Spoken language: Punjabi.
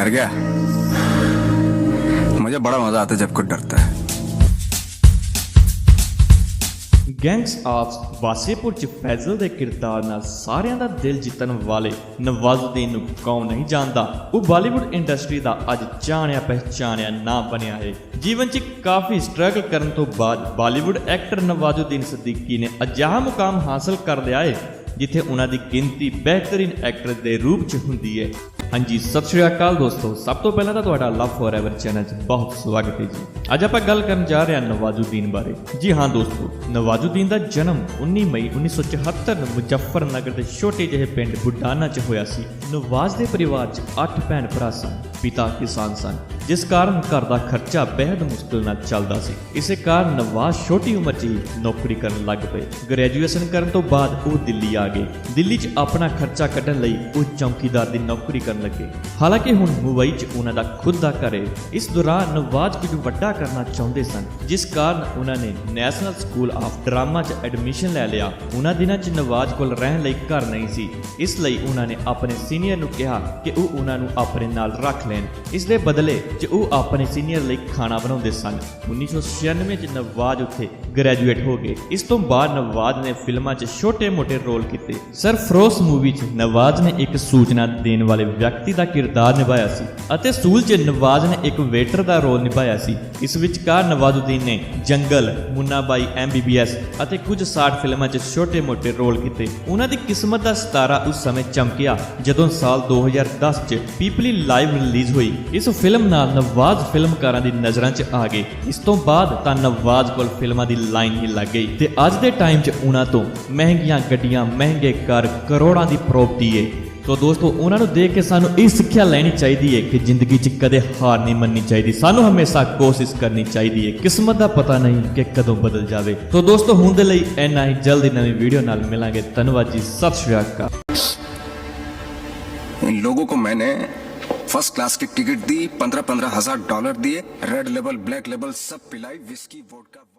डर गया मुझे बड़ा मजा आता है जब कुछ डरता है ਗੈਂਗਸ ਆਫ ਵਾਸੇਪੁਰ ਚ ਫੈਜ਼ਲ ਦੇ ਕਿਰਦਾਰ ਨਾਲ ਸਾਰਿਆਂ ਦਾ ਦਿਲ ਜਿੱਤਣ ਵਾਲੇ ਨਵਾਜ਼ੁਦੀਨ ਨੂੰ ਕੌਣ ਨਹੀਂ ਜਾਣਦਾ ਉਹ ਬਾਲੀਵੁੱਡ ਇੰਡਸਟਰੀ ਦਾ ਅੱਜ ਜਾਣਿਆ ਪਹਿਚਾਣਿਆ ਨਾਮ ਬਣਿਆ ਹੈ ਜੀਵਨ 'ਚ ਕਾਫੀ ਸਟਰਗਲ ਕਰਨ ਤੋਂ ਬਾਅਦ ਬਾਲੀਵੁੱਡ ਐਕਟਰ ਨਵਾਜ਼ੁਦੀਨ ਸਦੀਕੀ ਨੇ ਅਜਿਹਾ ਮੁਕਾਮ ਹਾਸਲ ਕਰ ਲਿਆ ਹੈ ਜਿੱਥੇ ਉਹਨਾਂ ਦੀ ਗਿਣਤੀ ਬਿਹਤਰੀਨ ਐਕਟਰ ਦੇ ਰੂਪ 'ਚ ਹੁੰਦੀ ਹੈ ਹਾਂਜੀ, ਸਤਿ ਸ਼੍ਰੀ ਅਕਾਲ ਦੋਸਤੋ। ਸਭ ਤੋਂ ਪਹਿਲਾਂ ਤਾਂ ਤੁਹਾਡਾ ਲਵ ਫੋਰਐਵਰ ਚੈਨਲ 'ਚ ਬਹੁਤ ਸਵਾਗਤ ਹੈ ਜੀ। ਅੱਜ ਆਪਾਂ ਗੱਲ ਕਰਨ ਜਾ ਰਹੇ ਹਾਂ ਨਵਾਜ਼ੁਦੀਨ ਬਾਰੇ। ਜੀ ਹਾਂ ਦੋਸਤੋ, ਨਵਾਜ਼ੁਦੀਨ ਦਾ ਜਨਮ 19 ਮਈ 1974 ਨੂੰ ਮੁਜ਼ੱਫਰਨਗਰ ਦੇ ਛੋਟੇ ਜਿਹੇ ਪਿੰਡ ਬੁੱਢਾਨਾ 'ਚ ਹੋਇਆ ਸੀ। ਨਵਾਜ਼ ਦੇ ਪਰਿਵਾਰ 'ਚ 8 ਭੈਣ ਭਰਾ ਸਨ, ਪਿਤਾ ਕਿਸਾਨ ਸਨ। ਜਿਸ ਕਾਰਨ ਘਰ ਦਾ ਖਰਚਾ ਬੇहद ਮੁਸ਼ਕਲ ਨਾਲ ਚੱਲਦਾ ਸੀ। ਇਸੇ ਕਾਰਨ ਨਵਾਜ਼ ਛੋਟੀ ਉਮਰ 'ਚ ਹੀ ਨੌਕਰੀ ਕਰਨ ਲੱਗ ਪਏ। ਗ੍ਰੈਜੂਏਸ਼ਨ ਕਰਨ ਤੋਂ ਬਾਅਦ ਉਹ ਦਿੱਲੀ ਆ ਗਏ। ਦਿੱਲੀ 'ਚ ਆਪਣਾ ਖਰਚਾ ਕੱਢਣ ਲਈ ਉਹ ਚੌਕੀਦਾਰ ਦੀ ਨੌਕਰੀ ਕਰਨ ਲੱਗੇ। ਹਾਲਾਂਕਿ ਹੁਣ ਮੁੰਬਈ 'ਚ ਉਹਨਾਂ ਦਾ ਖੁਦ ਦਾ ਘਰ ਹੈ। ਇਸ ਦੌਰਾਨ ਨਵਾਜ਼ ਕੁਝ ਵੱਡਾ ਕਰਨਾ ਚਾਹੁੰਦੇ ਸਨ, ਜਿਸ ਕਾਰਨ ਉਹਨਾਂ ਨੇ ਨੈਸ਼ਨਲ ਸਕੂਲ ਆਫ ਡਰਾਮਾ 'ਚ ਐਡਮਿਸ਼ਨ ਲੈ ਲਿਆ। ਉਹਨਾਂ ਦਿਨਾਂ 'ਚ ਨਵਾਜ਼ ਕੋਲ ਰਹਿਣ ਲਈ ਘਰ ਨਹੀਂ ਸੀ। ਇਸ ਲਈ ਉਹਨਾਂ ਨੇ ਆਪਣੇ ਸੀਨੀਅਰ ਨੂੰ ਕਿਹਾ ਕਿ ਉਹ ਉਹਨਾਂ ਨੂੰ ਆਪਣੇ ਨਾਲ ਰੱਖ ਲੈਣ। ਇਸ ਦੇ ਬਦਲੇ 'ਚ ਉਹ ਆਪਣੇ ਸੀਨੀਅਰ ਲਈ ਖਾਣਾ ਬਣਾਉਂਦੇ ਸਨ 1996 'ਚ ਨਵਾਜ਼ ਉੱਥੇ ਗ੍ਰੈਜੂਏਟ ਹੋ ਗਏ। ਇਸ ਤੋਂ ਬਾਅਦ ਨਵਾਜ਼ ਨੇ ਫਿਲਮਾਂ 'ਚ ਛੋਟੇ-ਮੋਟੇ ਰੋਲ ਕੀਤੇ। ਸਰਫਰੋਸ ਮੂਵੀ 'ਚ ਨਵਾਜ਼ ਨੇ ਇੱਕ ਸੂਚਨਾ ਦੇਣ ਵਾਲੇ ਵਿਅਕਤੀ ਦਾ ਕਿਰਦਾਰ ਨਿਭਾਇਆ ਸੀ ਅਤੇ ਸੂਲ 'ਚ ਨਵਾਜ਼ ਨੇ ਇੱਕ ਵੇਟਰ ਦਾ ਰੋਲ ਨਿਭਾਇਆ ਸੀ। ਇਸ ਵਿਚਕਾਰ ਨਵਾਜ਼ੁਦੀਨ ਨੇ ਜੰਗਲ ਮੁੰਨਾ ਐਮਬੀਬੀਐਸ ਅਤੇ ਕੁਝ 60 ਫਿਲਮਾਂ 'ਚ ਛੋਟੇ-ਮੋਟੇ ਰੋਲ ਕੀਤੇ। ਉਹਨਾਂ ਦੀ ਕਿਸਮਤ ਦਾ ਸਿਤਾਰਾ ਉਸ ਸਮੇਂ ਚਮਕਿਆ, ਜਦੋਂ ਸਾਲ 2010 'ਚ ਪੀਪਲੀ ਲਾਈਵ ਰਿਲੀਜ਼ ਹੋਈ। ਇਸ ਫਿਲਮ ਨਾਲ ਨਵਾਜ਼ ਫਿਲਮਕਾਰਾਂ ਦੀ ਨਜ਼ਰਾਂ 'ਚ ਆ ਗਏ ਇਸ ਤੋਂ ਬਾਅਦ ਤਾਂ ਨਵਾਜ਼ ਕੋਲ ਫਿਲਮਾਂ ਦੀ ਲਾਈਨ ਹੀ ਲੱਗ ਗਈ ਤੇ ਅੱਜ ਦੇ ਟਾਈਮ 'ਚ ਉਹਨਾਂ ਤੋਂ ਮਹਿੰਗੀਆਂ ਗੱਡੀਆਂ ਮਹਿੰਗੇ ਘਰ ਕਰੋੜਾਂ ਦੀ ਪ੍ਰਾਪਰਟੀ ਏ ਸੋ ਦੋਸਤੋ ਉਹਨਾਂ ਨੂੰ ਦੇਖ ਕੇ ਸਾਨੂੰ ਇਹ ਸਿੱਖਿਆ ਲੈਣੀ ਚਾਹੀਦੀ ਹੈ ਕਿ ਜ਼ਿੰਦਗੀ 'ਚ ਕਦੇ ਹਾਰ ਨਹੀਂ ਮੰਨਣੀ ਚਾਹੀਦੀ ਸਾਨੂੰ ਹਮੇਸ਼ਾ ਕੋਸ਼ਿਸ਼ ਕਰਨੀ ਚਾਹੀਦੀ ਹੈ ਕਿਸਮਤ ਦਾ ਪਤਾ ਨਹੀਂ ਕਿ ਕਦੋਂ ਬਦਲ ਜਾਵੇ ਸੋ ਦੋਸਤੋ ਹੁਣ ਦੇ ਲਈ ਇੰਨਾ ਹੀ ਜਲਦੀ ਨਵੀਂ ਵੀਡੀਓ ਨਾਲ ਮਿਲਾਂਗੇ ਧੰਨਵਾਦ ਜੀ ਸਤਿ ਸ਼੍ਰੀ ਅਕਾਲ इन लोगों को मैंने ਫਸਟ ਕਲਾਸ ਦੀ ਟਿਕਟ ਦੀ 15 15000 ਡਾਲਰ ਦਿਏ ਰੈੱਡ ਲੈਬਲ ਬਲੈਕ ਲੈਬਲ ਸਭ ਪਿਲਾਈ ਵਿਸਕੀ ਵੋਡਕਾ